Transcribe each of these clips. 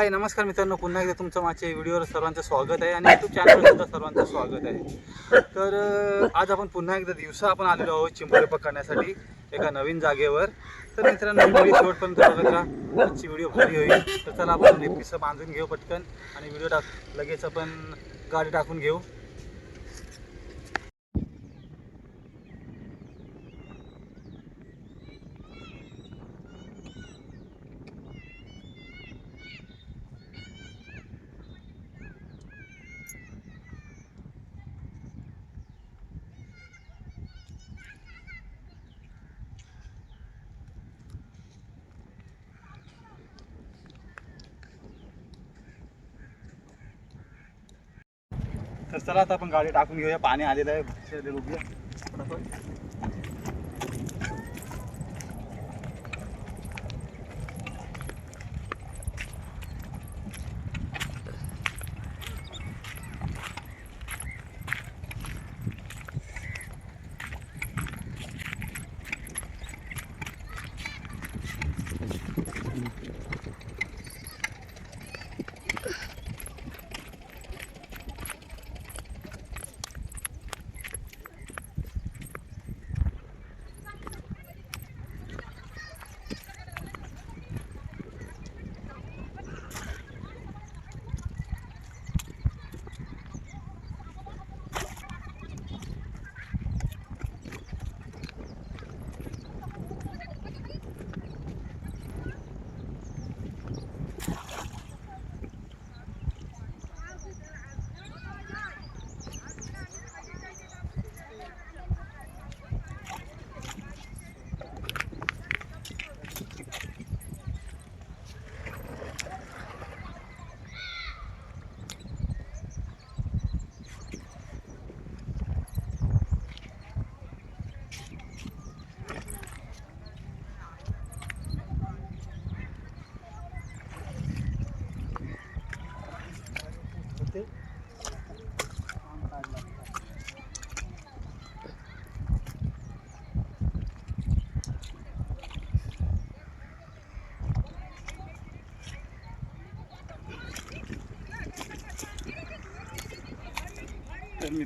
हाय नमस्कार मित्रांनो. पुन्हा एकदा तुमचं माझ्या व्हिडिओवर सर्वांचं स्वागत आहे आणि यूट्यूब चॅनलवर सुद्धा सर्वांचं स्वागत आहे. तर आज आपण पुन्हा एकदा दिवसा आपण आलेलो आहोत चिंबोरे पकडण्यासाठी एका नवीन जागेवर. तर मित्रांनो व्हिडिओ शेवटपर्यंत बघत राहा आजची व्हिडिओ भारी होईल. तर चला आपण नेपिसं बांधून घेऊ पटकन आणि व्हिडिओ टाक लगेच आपण गाडी टाकून घेऊ. तर चला आता आपण गाडी टाकून घेऊया. पाणी आलेलं आहे.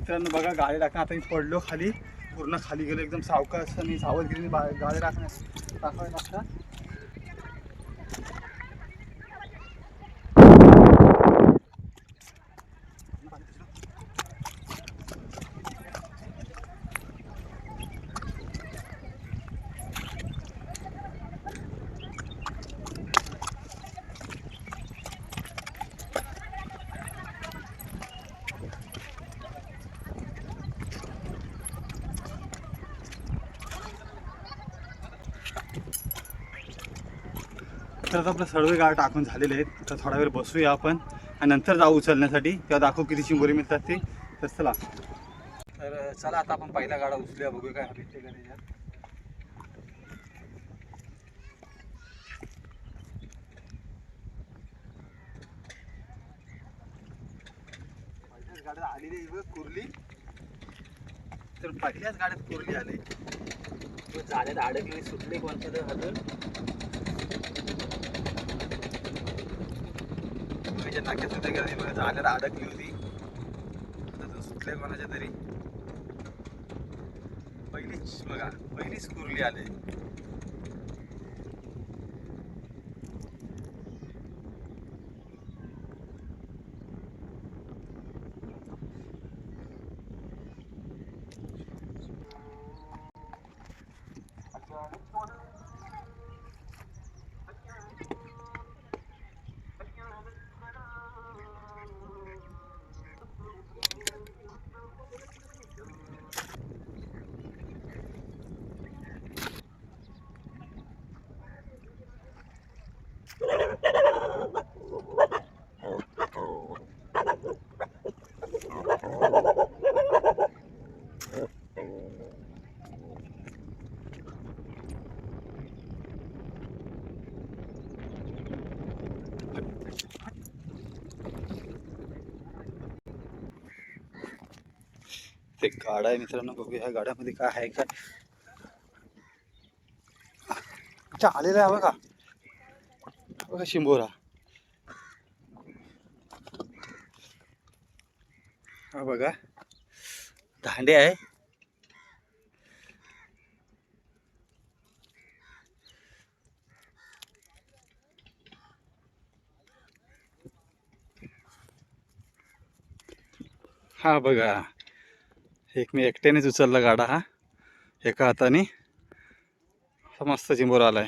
मित्रांनो बघा गाडी टाकणं आता मी पडलो खाली. पूर्ण खाली गेलो एकदम सावकाश आणि सावधगिरीने बा- गाडी टाकण्या टाकावी लागतात तर आता आपलं सर्व गाड टाकून झालेले आहेत. तर थोडा वेळ बसूया आपण आणि नंतर जाऊ उचलण्यासाठी. तेव्हा दाखवू किती चिंबोरी मिळतात ते. तर चला. तर चला आता आपण पहिल्या गाडा उचलूया. बघूया काय भेटते का पहिल्याच गाड्यात आलेली कुर्ली. तर पहिल्याच गाड्यात कुर्ली आली. झाल्यात अडकली सुटली कोणत्या हजर हातून नाक्यात होते गेली बघा झाल्याला अडकली होती. आता सुटले कोणाच्या तरी. पहिलीच बघा पहिलीच कुर्ली आले. गाडा आहे मित्रांनो बघूया ह्या गाड्यामध्ये काय आहे काय अच्छा आलेला आहे बघा. बघा शिंबोरा. हा बघा. दांडे आहे. हा बघा. एक मी एकट्यानेच उचलला गाडा हा. एका हाताने. मस्त चिंबोर आलाय.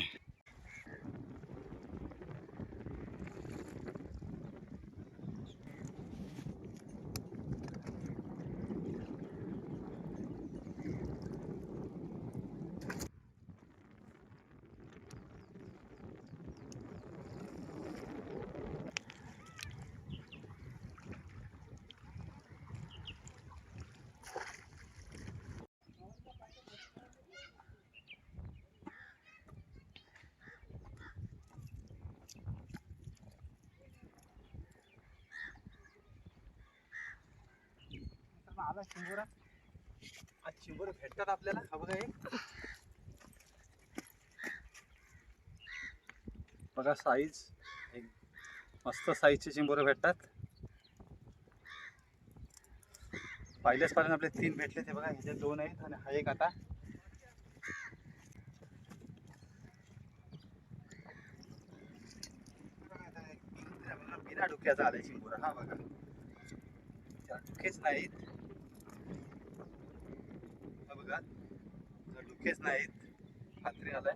बघा चिंबोरा आज चिंबोरे भेटतात आपल्याला. हा बघा एक. बघा साईज एक मस्त साईजचे चिंबोरे भेटतात. पहिल्याच पासून आपले तीन भेटले ते बघा ह्याचे दोन आहेत आणि हा एक आता. बिना डुक्याचा आलाय चिंबोरा हा बघा. त्याला डुकेच नाहीत हा बघा त्याला नाहीत खात्री आलाय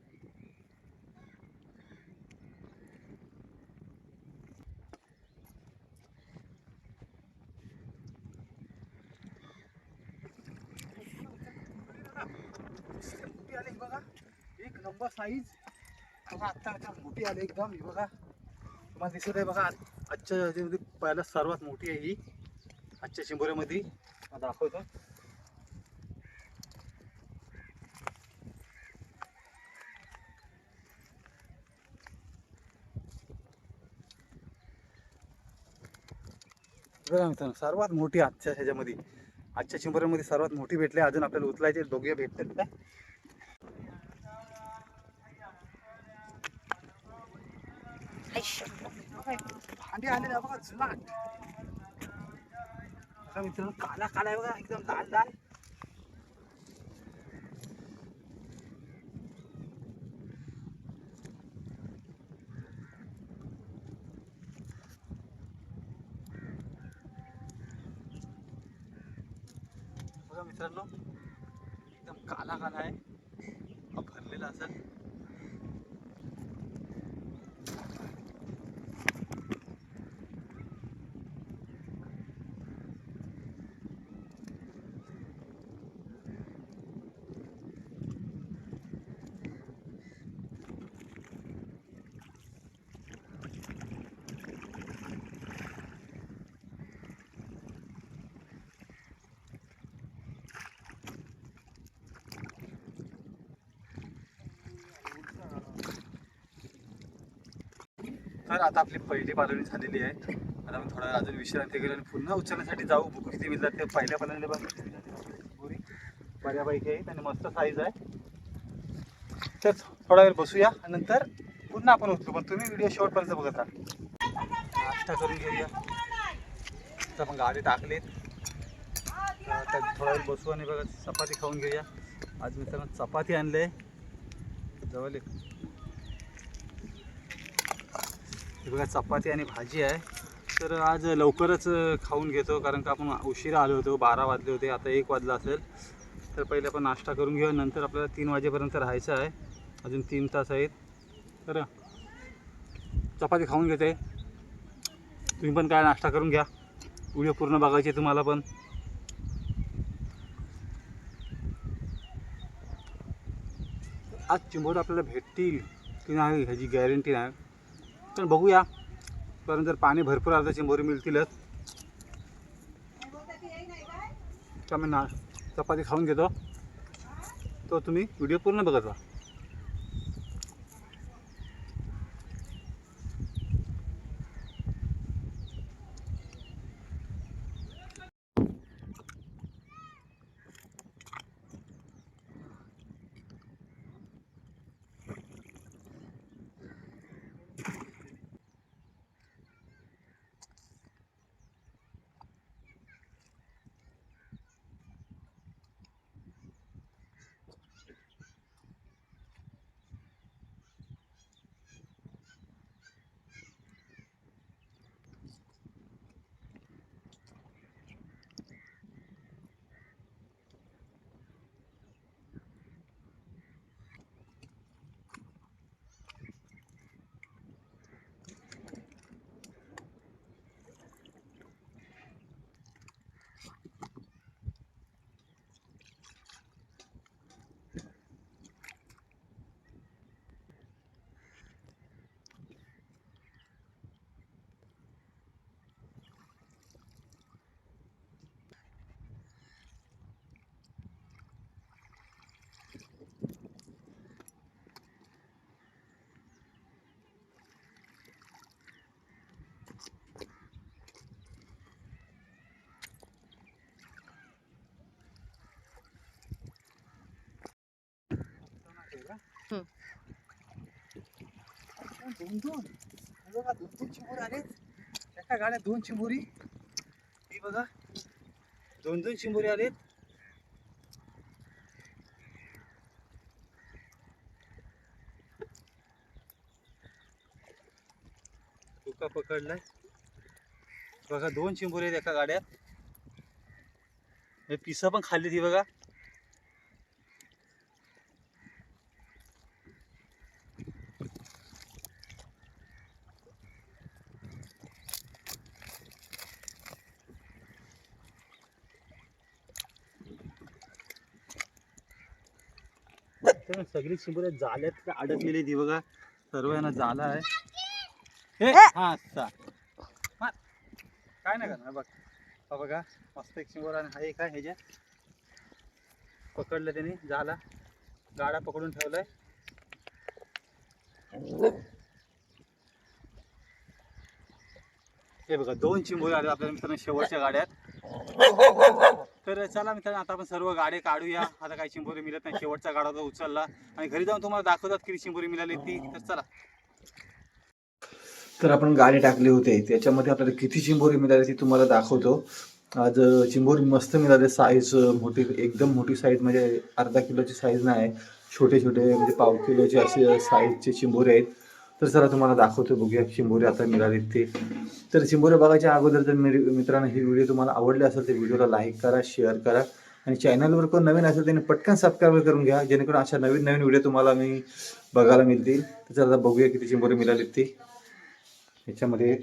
मोठी आली बघा. एक नंबर साईज बघा आत्ता आता मोठी आली एकदम ही बघा. तुम्हाला दिसत आहे बघा आजच्या ह्याच्यामध्ये पहिला सर्वात मोठी आहे ही. आजच्या शिंबोऱ्यामध्ये. मला दाखवतो. बघा मित्रांनो सर्वात मोठी आजच्या ह्याच्यामध्ये आजच्या चिंबऱ्यामध्ये सर्वात मोठी भेटली अजून आपल्याला उचलायचे दोघे भेटतात का भांडे आलेले बघा जुनाट. मित्रांनो काला काला आहे बघा एकदम लाल लाल बघा मित्रांनो एकदम काला काला आहे भरलेला असेल. आता आपली पहिली पालवणी झालेली आहे. आता आपण थोडा अजून विश्रांती घेऊ आणि पुन्हा उचलण्यासाठी जाऊ. बुक किती मिळतात ते पहिल्या पालवणीला बघ. बऱ्यापैकी आणि मस्त साईज आहे. तर थोडा वेळ बसूया. नंतर पुन्हा आपण उचलू पण तुम्ही व्हिडिओ शेवटपर्यंत बघत राहा. नाश्ता करून घेऊया. तर आपण गाडी टाकलीत. तर थोडा वेळ बसू आणि बघा चपाती खाऊन घेऊया. आज मित्रांनो चपाती आणले. जवळ एक हे बघा चपाती आणि भाजी आहे. तर आज लवकरच खाऊन घेतो कारण का आपण उशिरा आलो होतो बारा वाजले होते आता एक वाजला असेल. तर पहिले आपण नाश्ता करून घेऊ नंतर आपल्याला तीन वाजेपर्यंत राहायचं आहे. अजून तीन तास आहेत. तर चपाती खाऊन घेते. तुम्ही पण काय नाश्ता करून घ्या. व्हिडिओ पूर्ण बघायची आहे तुम्हाला पण. आज चिंबोड आपल्याला भेटतील की नाही ह्याची गॅरंटी नाही. पण बघूया. कारण जर पाणी भरपूर आलं तर चिंबोरी मिळतीलच. त्यामुळे ना चपाती खाऊन घेतो. तो तुम्ही व्हिडिओ पूर्ण बघत राहा. दोन दोन बघा दोन दोन चिंबोरी आलेत एका गाड्या दोन चिमुरी ही बघा दोन दोन चिमुरी आलेत तुका पकडलाय बघा दोन चिंबुरी आहेत एका गाड्यात पिसा पण खाल्ली ती बघा तर सगळी चिंबोऱ्या जाल्यात का अडकलेली ती बघा. सर्व यांना झाला आहे. हे हा असा. काय नाही करणार बघ. हा बघा मस्त एक चिंबोरा आणि हा एक आहे ह्याच्या. पकडलं त्याने झाला. गाडा पकडून ठेवलाय. हे बघा दोन चिंबोरे आले आपल्या मित्रांनो शेवटच्या गाड्यात. तर चला मित्रांनो आता आपण सर्व गाडे काढूया. आता काही चिंबोरी मिळत नाही. शेवटचा गाडा तो उचलला. आणि घरी जाऊन तुम्हाला दाखवतात किती चिंबोरी मिळाली ती. तर चला. तर आपण गाडी टाकले होते. त्याच्यामध्ये आपल्याला किती चिंबोरी मिळाली ती तुम्हाला दाखवतो. आज चिंबोरी मस्त मिळाले. साईज मोठी एकदम मोठी साईज म्हणजे अर्धा किलोची साईज नाही. छोटे छोटे म्हणजे पाव किलोचे असे साईजचे चिंबोरी आहेत. तर चला तुम्हाला दाखवतो बघूया. चिंबोरे आता मिळालेत ते. तर चिंबोरे बघायच्या अगोदर जर मित्रांनो ही व्हिडिओ तुम्हाला आवडली असेल तर व्हिडिओला लाईक करा शेअर करा. आणि चॅनलवर कोण नवीन असेल त्याने पटकन सबस्क्राईब करून घ्या. जेणेकरून अशा नवीन नवीन व्हिडिओ तुम्हाला मी बघायला मिळतील. तर चला आता बघूया किती चिंबोरे मिळालेत ते. ह्याच्यामध्ये